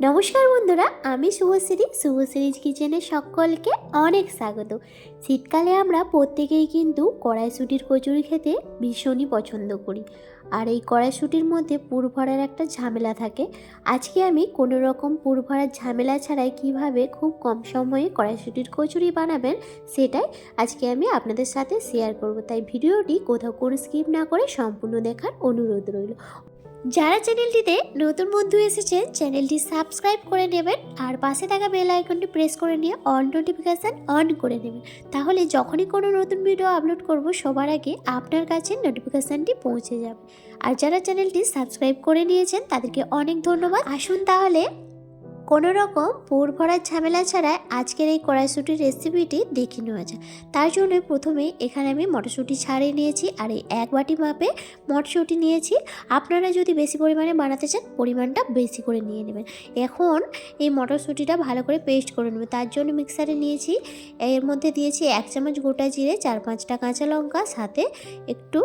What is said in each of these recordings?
নমস্কার বন্ধুরা, আমি শুভশ্রী। শুভশ্রীজ কিচেনে সকলকে অনেক স্বাগত। শীতকালে আমরা প্রত্যেকেই কিন্তু কড়াইশুটির কচুরি খেতে ভীষণই পছন্দ করি। আর এই কড়াইশুটির মধ্যে পুর ভরার একটা ঝামেলা থাকে। আজকে আমি কোনো রকম পুর ভরার ঝামেলা ছাড়াই কীভাবে খুব কম সময়ে কড়াইশুটির কচুরি বানাবেন সেটাই আজকে আমি আপনাদের সাথে শেয়ার করব। তাই ভিডিওটি কোথাও কোনো স্কিপ না করে সম্পূর্ণ দেখার অনুরোধ রইল। যারা চ্যানেলটিতে নতুন বন্ধু এসেছেন, চ্যানেলটি সাবস্ক্রাইব করে নেবেন আর পাশে থাকা বেল আইকনটি প্রেস করে নিয়ে অন নোটিফিকেশান অন করে নেবেন। তাহলে যখনই কোনো নতুন ভিডিও আপলোড করব, সবার আগে আপনার কাছে নোটিফিকেশানটি পৌঁছে যাবে। আর যারা চ্যানেলটি সাবস্ক্রাইব করে নিয়েছেন, তাদেরকে অনেক ধন্যবাদ। আসুন তাহলে কোনো রকম পুর ভরার ঝামেলা ছাড়াই আজকের এই কড়াইশুটির রেসিপিটি দেখে নেওয়া যায় তার জন্য প্রথমে এখানে আমি মটরশুঁটি ছাড়িয়ে নিয়েছি আর এই এক বাটি মাপে মটরশুঁটি নিয়েছি। আপনারা যদি বেশি পরিমাণে বানাতে চান, পরিমাণটা বেশি করে নিয়ে নেবেন। এখন এই মটরশুঁটিটা ভালো করে পেস্ট করে নেবেন। তার জন্য মিক্সারে নিয়েছি, এর মধ্যে দিয়েছি এক চামচ গোটা জিরে, চার পাঁচটা কাঁচা লঙ্কা, সাথে একটু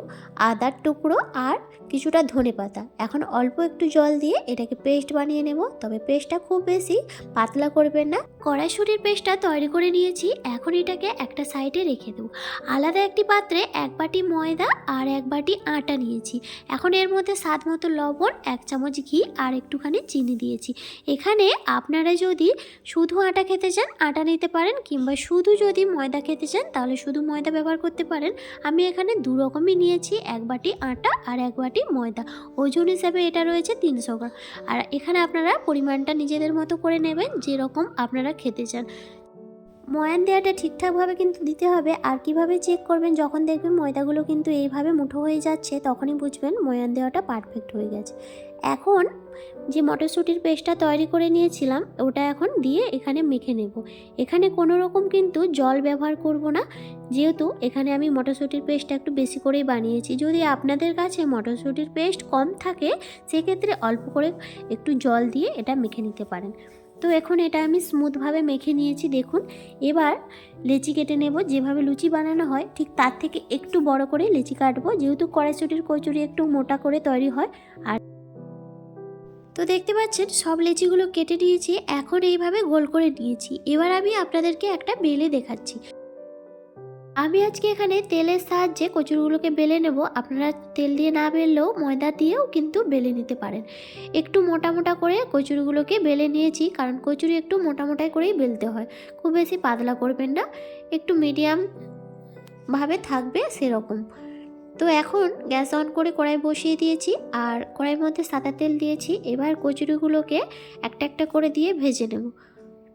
আদার টুকরো আর কিছুটা ধনে পাতা এখন অল্প একটু জল দিয়ে এটাকে পেস্ট বানিয়ে নেব। তবে পেস্টটা খুব বেশি পাতলা করবেন না। কড়াইশুটির পেস্টটা তৈরি করে নিয়েছি। এখন এটাকে একটা সাইডে রেখে দেবো। আলাদা একটি পাত্রে এক বাটি ময়দা আর এক বাটি আটা নিয়েছি। এখন এর মধ্যে স্বাদ মতো লবণ, এক চামচ ঘি আর একটুখানি চিনি দিয়েছি। এখানে আপনারা যদি শুধু আটা খেতে চান, আটা নিতে পারেন কিংবা শুধু যদি ময়দা খেতে চান, তাহলে শুধু ময়দা ব্যবহার করতে পারেন। আমি এখানে দু রকমই নিয়েছি, এক বাটি আটা আর এক বাটি ময়দা। ওজন হিসাবে এটা রয়েছে তিনশো গ্রাম। আর এখানে আপনারা পরিমাণটা নিজেদের মতো করে নেবেন যেরকম আপনারা খেতে চান। ময়ান দেওয়াটা ঠিকঠাকভাবে কিন্তু দিতে হবে। আর কীভাবে চেক করবেন যখন দেখবেন ময়দাগুলো কিন্তু এইভাবে মুঠো হয়ে যাচ্ছে, তখনই বুঝবেন ময়ান দেওয়াটা পারফেক্ট হয়ে গেছে। এখন যে মটরশুঁটির পেস্টটা তৈরি করে নিয়েছিলাম, ওটা এখন দিয়ে এখানে মেখে নেব। এখানে কোনো রকম কিন্তু জল ব্যবহার করব না। যেহেতু এখানে আমি মটরশুঁটির পেস্টটা একটু বেশি করেই বানিয়েছি। যদি আপনাদের কাছে মটরশুঁটির পেস্ট কম থাকে, সেক্ষেত্রে অল্প করে একটু জল দিয়ে এটা মেখে নিতে পারেন। তো এখন এটা আমি স্মুথভাবে মেখে নিয়েছি, দেখুন। এবার লেচি কেটে নেব, যেভাবে লুচি বানানো হয়, ঠিক তার থেকে একটু বড় করে লেচি কাটবো, যেহেতু কড়াইশুটির কচুরি একটু মোটা করে তৈরি হয়। আর তো দেখতে পাচ্ছেন, সব লেচিগুলো কেটে নিয়েছি, এখন এইভাবে গোল করে নিয়েছি। এবার আমি আপনাদেরকে একটা বেলে দেখাচ্ছি। আমি আজকে এখানে তেলের সাহায্যে কচুরিগুলোকে বেলে নেব। আপনারা তেল দিয়ে না বেললেও ময়দা দিয়েও কিন্তু বেলে নিতে পারেন। একটু মোটা মোটা করে কচুরিগুলোকে বেলে নিয়েছি, কারণ কচুরি একটু মোটা মোটাই করেই বেলতে হয়। খুব বেশি পাতলা করবেন না, একটু মিডিয়াম ভাবে থাকবে সেরকম। তো এখন গ্যাস অন করে কড়াই বসিয়ে দিয়েছি, আর কড়াইয়ের মধ্যে সাদা তেল দিয়েছি। এবার কচুরিগুলোকে একটা একটা করে দিয়ে ভেজে নেব।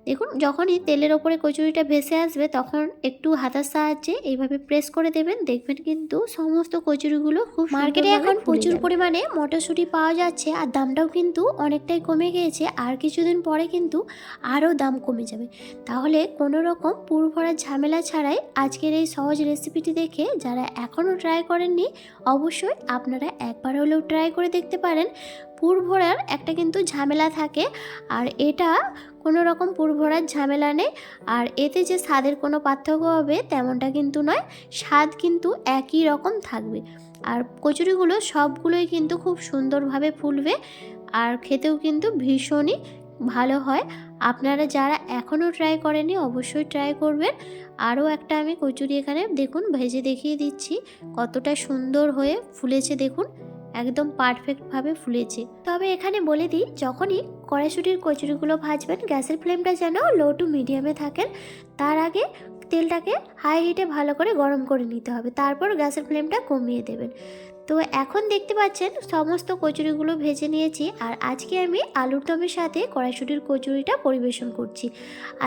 দেখুন যখনই তেলের ওপরে কচুরিটা ভেসে আসবে তখন একটু হাতার সাহায্যে এইভাবে প্রেস করে দেবেন। দেখবেন কিন্তু সমস্ত কচুরিগুলো খুব মার্কেটে এখন প্রচুর পরিমাণে মটরশুঁটি পাওয়া যাচ্ছে আর দামটাও কিন্তু অনেকটাই কমে গিয়েছে। আর কিছুদিন পরে কিন্তু আরও দাম কমে যাবে। তাহলে কোনো রকম পুর ভরার ঝামেলা ছাড়াই আজকের এই সহজ রেসিপিটি দেখে যারা এখনও ট্রাই করেননি অবশ্যই আপনারা একবার হলেও ট্রাই করে দেখতে পারেন। পুর ভরার একটা কিন্তু ঝামেলা থাকে, আর এটা কোনো রকম পুর ভরার ঝামেলা নেই, আর এতে যে স্বাদের কোনো পার্থক্য হবে তেমনটা কিন্তু নয়, স্বাদ কিন্তু একই রকম থাকবে। আর কচুরিগুলো সবগুলোই কিন্তু খুব সুন্দরভাবে ফুলবে, আর খেতেও কিন্তু ভীষণই ভালো হয়। আপনারা যারা এখনও ট্রাই করেনি অবশ্যই ট্রাই করবেন। আরও একটা আমি কচুরি এখানে দেখুন, ভেজে দেখিয়ে দিচ্ছি, কতটা সুন্দর হয়ে ফুলেছে দেখুন। একদম পারফেক্টভাবে ফুলেছে। তবে এখানে বলে দিই, যখনই কড়াইশুটির কচুরিগুলো ভাজবেন, গ্যাসের ফ্লেমটা যেন লো টু মিডিয়ামে থাকেন তার আগে তেলটাকে হাই হিটে ভালো করে গরম করে নিতে হবে। তারপর গ্যাসের ফ্লেমটা কমিয়ে দেবেন। তো এখন দেখতে পাচ্ছেন সমস্ত কচুরিগুলো ভেজে নিয়েছি আর আজকে আমি আলুর দমের সাথে কড়াইশুটির কচুরিটা পরিবেশন করছি।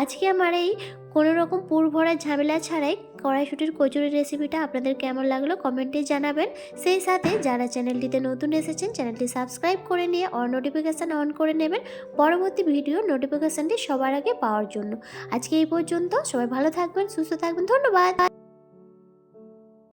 আজকে আমার এই কোনো রকম পুর ভরা ঝামেলা ছাড়াই কড়াইশুটির কচুরির রেসিপিটা আপনাদের কেমন লাগল কমেন্টে জানাবেন। সেই সাথে যারা চ্যানেলটিতে নতুন এসেছেন চ্যানেলটি সাবস্ক্রাইব করে নিয়ে অন নোটিফিকেশান অন করে নেবেন পরবর্তী ভিডিও নোটিফিকেশানটি সবার আগে পাওয়ার জন্য। আজকে এই পর্যন্ত সবাই ভালো থাকবেন, সুস্থ থাকবেন, ধন্যবাদ।